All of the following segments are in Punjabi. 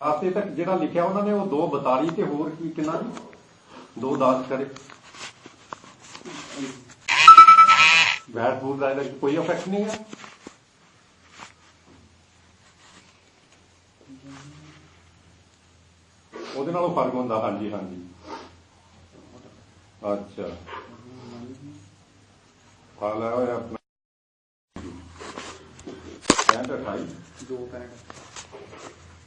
ਆਸੇ ਤੱਕ ਜਿਹੜਾ ਲਿਖਿਆ ਉਹਨਾਂ ਨੇ, ਉਹ 2:42 ਤੇ ਹੋਰ ਕੀ, ਕਿੰਨਾ ਜੀ? ਦਾਸ ਕਰੇ। ਬੈਟ ਬੂਲ ਦਾ ਇਹਦਾ ਕੋਈ ਇਫੈਕਟ ਨਹੀਂ ਹੈ। ਉਹਦੇ ਨਾਲੋਂ ਫ਼ਰਕ ਹੁੰਦਾ, ਹਾਂਜੀ ਹਾਂਜੀ। ਅੱਛਾ। ਫਾਲਾ ਹੋਇਆ ਆਪਣਾ। 2.28 2.65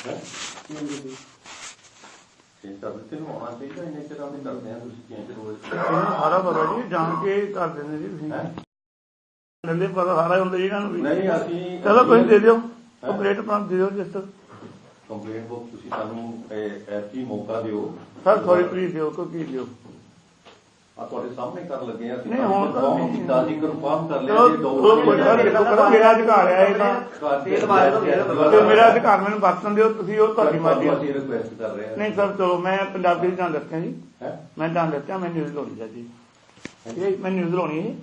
ਲਾ ਇੱਥੇ ਇੱਥੇ ਲਿਖ ਲਾ ਮੈਂ ਇੱਥੇ ਲਿਖ ਲਾ। ਪੈਂਟ ਲਿਖਣਾ ਹੈ। ਪੈਂਹਠ ਰੁਪਏ 28 ਪੈਸੇ ਹਾਂਜੀ 48 ਰੁਪਏ 10 ਪੈਸੇ ਜੋ ਕੋ ਲਾ ਦੇ ਦੇ ਹੈ ਤਿੰਨ ਦੇ ਦੇ ਇਹ ਤਾਂ ਦਿੱਤੇ ਨੂੰ ਆਉਣਾ ਚਾਹੀਦਾ ਇੰਨੇ ਚਿਰ ਆਉਂਦੇ ਕਰਦੇ ਆ ਤੁਸੀਂ ਚੇਂਜ ਰੋਜ਼ ਇਹਨਾਂ ਨੂੰ ਸਾਰਾ ਪਤਾ ਜੀ ਜਾਣ ਕੇ ਕਰ ਦਿੰਦੇ ਜੀ ਤੁਸੀਂ। ਹੈ? ਨੰਦੇ ਪਤਾ ਸਾਰਾ ਹੁੰਦਾ ਜੀ ਇਹਨਾਂ ਨੂੰ ਵੀ। ਨਹੀਂ ਅਸੀਂ ਚਲੋ ਤੁਸੀਂ ਦੇ ਦਿਓ। ਕੰਪਲੀਟ ਆਪਣਾ ਦੇ ਦਿਓ ਜਿਸ ਤੱਕ ਕੰਪਲੇਂਟ ਬੁੱਕ ਤੁਸੀਂ ਸਾਨੂੰ ਐਸੀ ਮੌਕਾ ਦਿਓ। ਸਰ ਸੌਰੀ ਪਲੀਜ਼ ਦਿਓ ਕੋ ਕੀ ਦਿਓ। ਆ ਤੁਹਾਡੇ ਸਾਹਮਣੇ ਕਰ ਲੱਗੇ ਆ ਅਸੀਂ ਨਹੀਂ, ਹੁਣ ਤਾਂ confirm ਨਹੀਂ। ਕੀਤਾ ਸੀ ਕਨਫਰਮ ਕਰ ਲਿਆ ਚਲੋ ਜੀ ਚਲੋ ਕੋਈ ਗੱਲ ਨਹੀਂ ਦੇਖੋ ਕਰੋ ਮੇਰਾ ਅਧਿਕਾਰ ਹੈ ਇਹ ਤਾਂ ਤੇਲ ਮਾਰੇ ਤੋਂ ਮੇਰਾ ਤੇ ਮੇਰਾ ਅਧਿਕਾਰ ਮੈਨੂੰ ਵਰਤਣ ਦਿਓ ਤੁਸੀਂ ਉਹ ਤੁਹਾਡੀ ਮਰਜ਼ੀ ਹੈ। ਅਸੀਂ ਰਿਕੁਐਸਟ ਕਰ ਰਹੇ ਹਾਂ ਨਹੀਂ ਸਰ ਚਲੋ ਮੈਂ ਪੰਜਾਬੀ ਚ ਜਾਣ ਦੱਸਿਆ ਜੀ ਹੈਂ? ਮੈਂ ਜਾਣ ਦੱਸਿਆ ਮੈਂ ਨਿਊਜ਼ ਲਾਉਣੀ ਹੈ ਜੀ ਇਹ ਮੈਂ ਨਿਊਜ਼ ਲਾਉਣੀ ਹੈ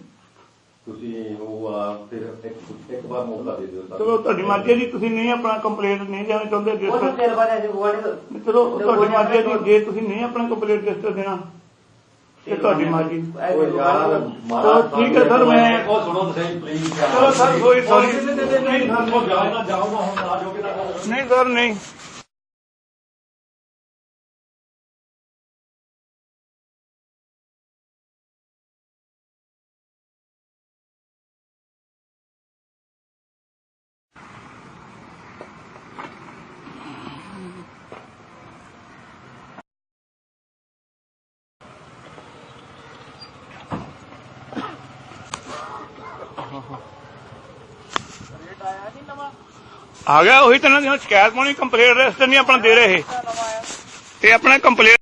ਤੁਸੀਂ ਉਹ ਆ ਫਿਰ ਇੱਕ ਇੱਕ ਵਾਰ ਮੌਕਾ ਦੇ ਦਿਓ ਸਾਨੂੰ। ਚਲੋ ਤੁਹਾਡੀ ਮਰਜ਼ੀ ਹੈ ਜੀ ਤੁਸੀਂ ਨਹੀਂ ਆਪਣਾ ਕੰਪਲੇਂਟ ਨਹੀਂ ਦੇਣਾ ਚਾਹੁੰਦੇ ਉਹ ਤਾਂ ਬਾਰੇ ਚਲੋ ਤੁਹਾਡੀ ਮਰਜ਼ੀ ਹੈ ਜੀ ਜੇ ਤੁਸੀਂ ਨਹੀਂ ਆਪਣਾ ਕੰਪਲੇਂਟ ਰਜਿਸਟਰ ਦੇਣਾ ਇਹ ਤੁਹਾਡੀ ਮਰਜ਼ੀ। ਚਲੋ ਠੀਕ ਹੈ ਸਰ, ਮੈਂ- ਉਹ ਸੁਣੋ ਸਹੀ ਪਲੀਜ਼ ਚਲੋ ਸਰ ਕੋਈ ਸੌਰੀ ਨਹੀਂ ਸਰ ਨਹੀਂ। ਆ ਗਿਆ, ਉਹੀ ਤਾਂ ਇਹਨਾਂ ਦੀ ਹੁਣ ਸ਼ਿਕਾਇਤ ਪਾਉਣੀ ਕੰਪਲੇਂਟ ਰਜਿਸਟਰ ਨਹੀਂ ਆਪਣਾ ਦੇ ਰਹੇ। ਤੇ ਆਪਣਾ ਕੰਪਲੇਂਟ